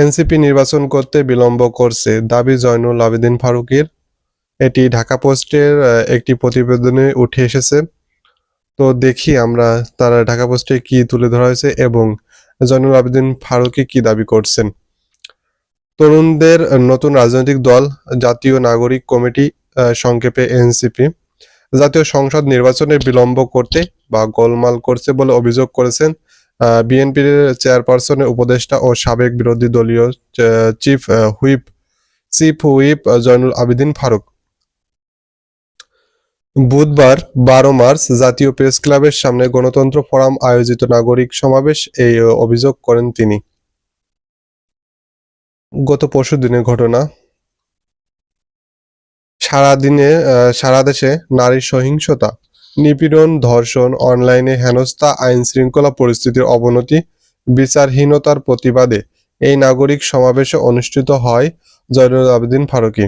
NCP নির্বাচন করতে বিলম্ব করছে। দাবি জয়নুল আবেদিন ফারুকের। এটি ঢাকা পোস্টের একটি প্রতিবেদনে উঠে এসেছে। তো দেখি আমরা তারা ঢাকা পোস্টে কি তুলে ধরা হয়েছে এবং জয়নুল আবেদিন ফারুকি কি দাবি করছেন। তরুণদের নতুন রাজনৈতিক দল, জাতীয় নাগরিক কমিটি সংক্ষেপে এনসিপি। জাতীয় সংসদ নির্বাচনে বিলম্ব করতে বা গোলমাল করছে বলে অভিযোগ করেছেন বিএনপির চেয়ারপারসনের উপদেষ্টা ও সাবেক বিরোধী দলীয় chief whip chief whip Zainul Abedin Farooq. বুধবার বারো মার্চ জাতীয় প্রেস ক্লাবের সামনে গণতন্ত্র ফোরাম আয়োজিত নাগরিক সমাবেশ এই অভিযোগ করেন তিনি। গত পরশু দিনের ঘটনা। সারাদিনে সারা দেশে নারী সহিংসতা নিপীড়ন, ধর্ষণ, অনলাইনে হেনস্থা আইন শৃঙ্খলা পরিস্থিতির অবনতি, বিচারহীনতার প্রতিবাদে এই নাগরিক সমাবেশে অনুষ্ঠিত হয় জয়নুল আবেদিন ফারুকি।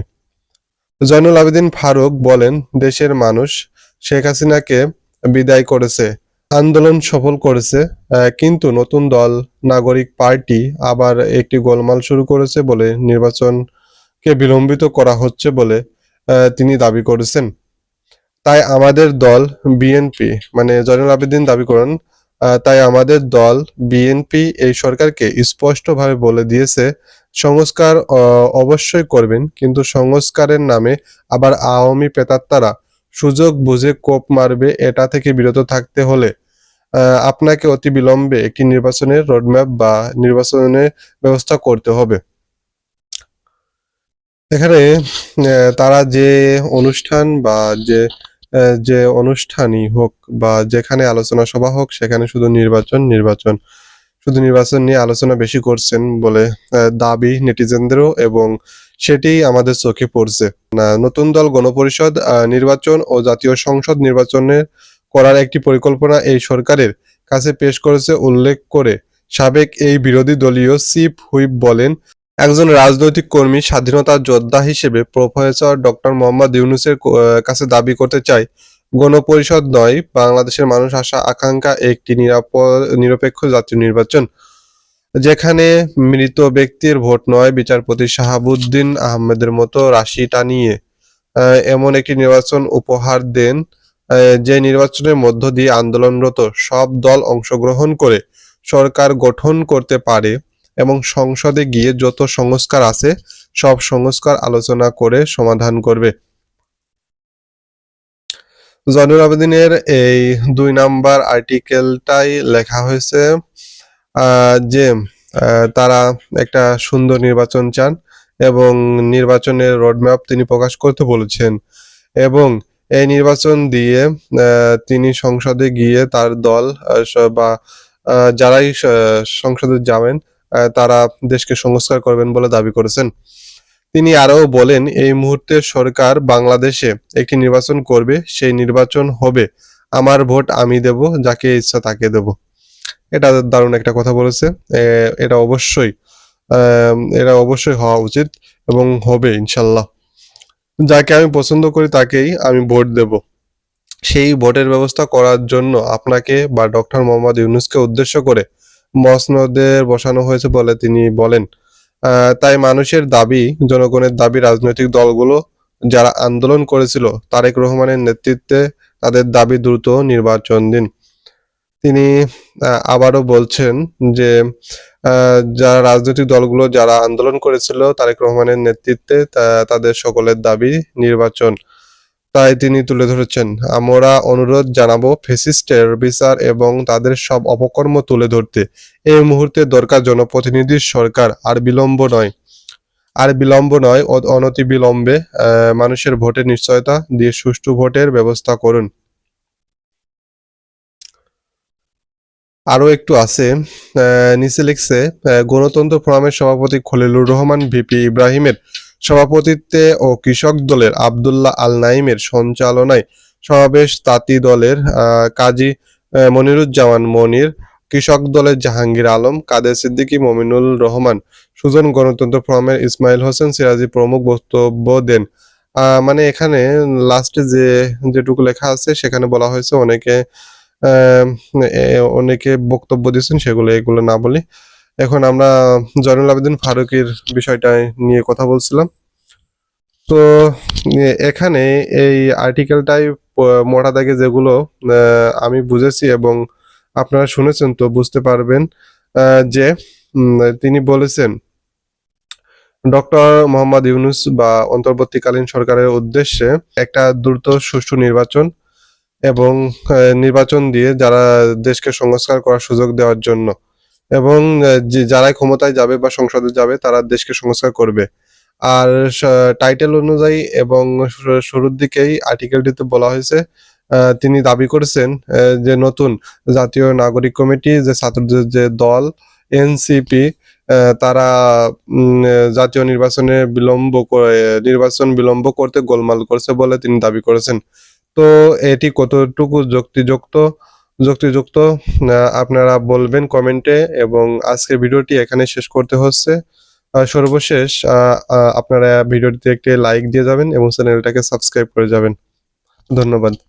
জয়নুল আবেদিন ফারুক বলেন, দেশের মানুষ শেখ হাসিনাকে বিদায় করেছে, আন্দোলন সফল করেছে কিন্তু নতুন দল, নাগরিক পার্টি আবার একটি গোলমাল শুরু করেছে বলে নির্বাচনকে বিলম্বিত করা হচ্ছে বলে তিনি দাবি করেছেন। তাই আমাদের দল বিএনপি মানে জয়নুল আবেদিন দাবি করেন তাই আমাদের দল বিএনপি এই সরকারকে স্পষ্টভাবে বলে দিয়েছে, সংস্কার অবশ্যই করবেন, কিন্তু সংস্কারের নামে আবার আওয়ামী পেতাত্তারা সুযোগ বুঝে কোপ মারবে, এটা থেকে বিরত থাকতে হলে আপনাকে অতি বিলম্বে একটি নির্বাচনের রোডম্যাপ বা নির্বাচনের ব্যবস্থা করতে হবে। এখানে তারা যে অনুষ্ঠান বা যে যে অনুষ্ঠানই হোক বা যেখানে আলোচনা সভা হোক, সেখানে শুধু নির্বাচন নির্বাচন। শুধু নির্বাচন নিয়ে আলোচনা বেশি করছেন বলে দাবি নেটিজেনদেরও এবং সেটি আমাদের চোখে পড়ছে। নতুন দল গণপরিষদ নির্বাচন ও জাতীয় সংসদ নির্বাচনের করার একটি পরিকল্পনা এই সরকারের কাছে পেশ করেছে উল্লেখ করে সাবেক এই বিরোধী দলীয় চিফ হুইপ বলেন একজন রাজনৈতিক কর্মী স্বাধীনতার যোদ্ধা হিসেবে প্রফেসর ডক্টর মোহাম্মদ ইউনুসের কাছে দাবি করতে চাই গণপরিষদ নয়, বাংলাদেশের মানুষ আশা, আকাঙ্ক্ষা একটি নিরাপদ, নিরপেক্ষ জাতীয় নির্বাচন। যেখানে মৃত ব্যক্তির ভোট নয়, বিচারপতি শাহাবুদ্দিন আহমেদের মতো রাশি টানিয়ে এমন একটি নির্বাচন উপহার দেন যে নির্বাচনের মধ্য দিয়ে আন্দোলনরত সব দল অংশগ্রহণ করে সরকার গঠন করতে পারে। এবং সংসদে গিয়ে যত সংস্কার আছে, সব সংস্কার আলোচনা করে সমাধান করবে। জয়নুল আবেদিনের এই দুই নাম্বার আর্টিকেলটাই লেখা হয়েছে যে তারা একটা সুন্দর নির্বাচন চান এবং নির্বাচনের রোডম্যাপ তিনি প্রকাশ করতে বলেছেন এবং এই নির্বাচন দিয়ে তিনি সংসদে গিয়ে তার দল বা যারাই সংসদে যাবেন তারা দেশকে সংস্কার করবেন বলে দাবি করেছেন। তিনি আরও বলেন, এই মুহূর্তে সরকার বাংলাদেশে একটি নির্বাচন করবে, সেই নির্বাচন হবে। আমার ভোট আমি দেব, যাকে ইচ্ছা তাকে দেব। এটা দারুণ একটা কথা বলেছে। এটা অবশ্যই এটা অবশ্যই হওয়া উচিত এবং হবে, ইনশাল্লাহ। যাকে আমি পছন্দ করি তাকেই আমি ভোট দেব। সেই ভোটের ব্যবস্থা করার জন্য আপনাকে বা ডক্টর মোহাম্মদ ইউনুসকে উদ্দেশ্য করে মসনদের বসানো হয়েছে বলে তিনি বলেন। তাই মানুষের দাবি, জনগণের দাবি, রাজনৈতিক দলগুলো যারা আন্দোলন করেছিল, তারেক রহমানের নেতৃত্বে তাদের দাবি দ্রুত নির্বাচন দিন। তিনি আবারও বলছেন যে যারা রাজনৈতিক দলগুলো যারা আন্দোলন করেছিল, তারেক রহমানের নেতৃত্বে তাদের সকলের দাবি নির্বাচন। তাই তিনি তুলে ধরেছেন। আমরা অনুরোধ জানাব ফেসিস্টের বিচার এবং তাদের সব অপকর্ম তুলে ধরতে। এই মুহূর্তে দরকার জনপ্রতিনিধির সরকার আর বিলম্ব নয়। আর বিলম্ব নয় অ- অনতি বিলম্বে আহ, মানুষের ভোটের নিশ্চয়তা দিয়ে সুষ্ঠু ভোটের ব্যবস্থা করুন। আরও একটু আছে নিচে লিখছে গণতন্ত্র ফোরামের সভাপতি খলিলুর রহমান ভিপি ইব্রাহিমের সভাপতিত্বে ও কৃষক দলের আবদুল্লাহ আল নাইমের সঞ্চালনায় সমাবেশ তাঁতি দলের কাজী মনিরুজ্জামান মনির, কৃষক দলের জাহাঙ্গীর আলম, কাদের সিদ্দিকী, মমিনুল রহমান, সুজন গণতন্ত্র ফোরামের ইসমাইল হোসেন, সিরাজি প্রমুখ বক্তব্য দেন। মানে এখানে লাস্টে যে, যেটুকু লেখা আছে, সেখানে বলা হয়েছে অনেকে অনেকে বক্তব্য দিয়েছেন, সেগুলো, এগুলো না বলি এখন আমরা জয়নুল আবেদিন ফারুকের বিষয়টা নিয়ে কথা বলছিলাম। তো এখানে এই আর্টিকেলটাই মোটা দাগে যেগুলো আমি বুঝেছি এবং আপনারা শুনেছেন তো বুঝতে পারবেন যে তিনি বলেছেন, ডক্টর মোহাম্মদ ইউনুস বা অন্তর্বর্তীকালীন সরকারের উদ্দেশ্যে একটা দ্রুত সুষ্ঠু নির্বাচন এবং নির্বাচন দিয়ে যারা দেশকে সংস্কার করার সুযোগ দেওয়ার জন্য এবং আহ, যে যারাই ক্ষমতায় যাবে বা সংসদে যাবে তারা দেশকে সংস্কার করবে। আর টাইটেল অনুযায়ী এবং শুরুর দিকেই আর্টিকেলটিতে বলা হয়েছে তিনি দাবি করেছেন যে নতুন জাতীয় নাগরিক কমিটি যে ছাত্রদের যে দল এনসিপি তারা জাতীয় নির্বাচনে বিলম্ব করে নির্বাচন বিলম্ব করতে গোলমাল করছে বলে তিনি দাবি করেছেন। তো এটি কতটুকু যুক্তিযুক্ত? যুক্তিযুক্ত আপনারা বলবেন কমেন্টে এবং আজকের ভিডিওটি এখানে শেষ করতে হচ্ছে। সর্বশেষ আপনারা ভিডিওটিতে একটি লাইক দিয়ে যাবেন এবং চ্যানেলটাকে সাবস্ক্রাইব করে যাবেন। ধন্যবাদ।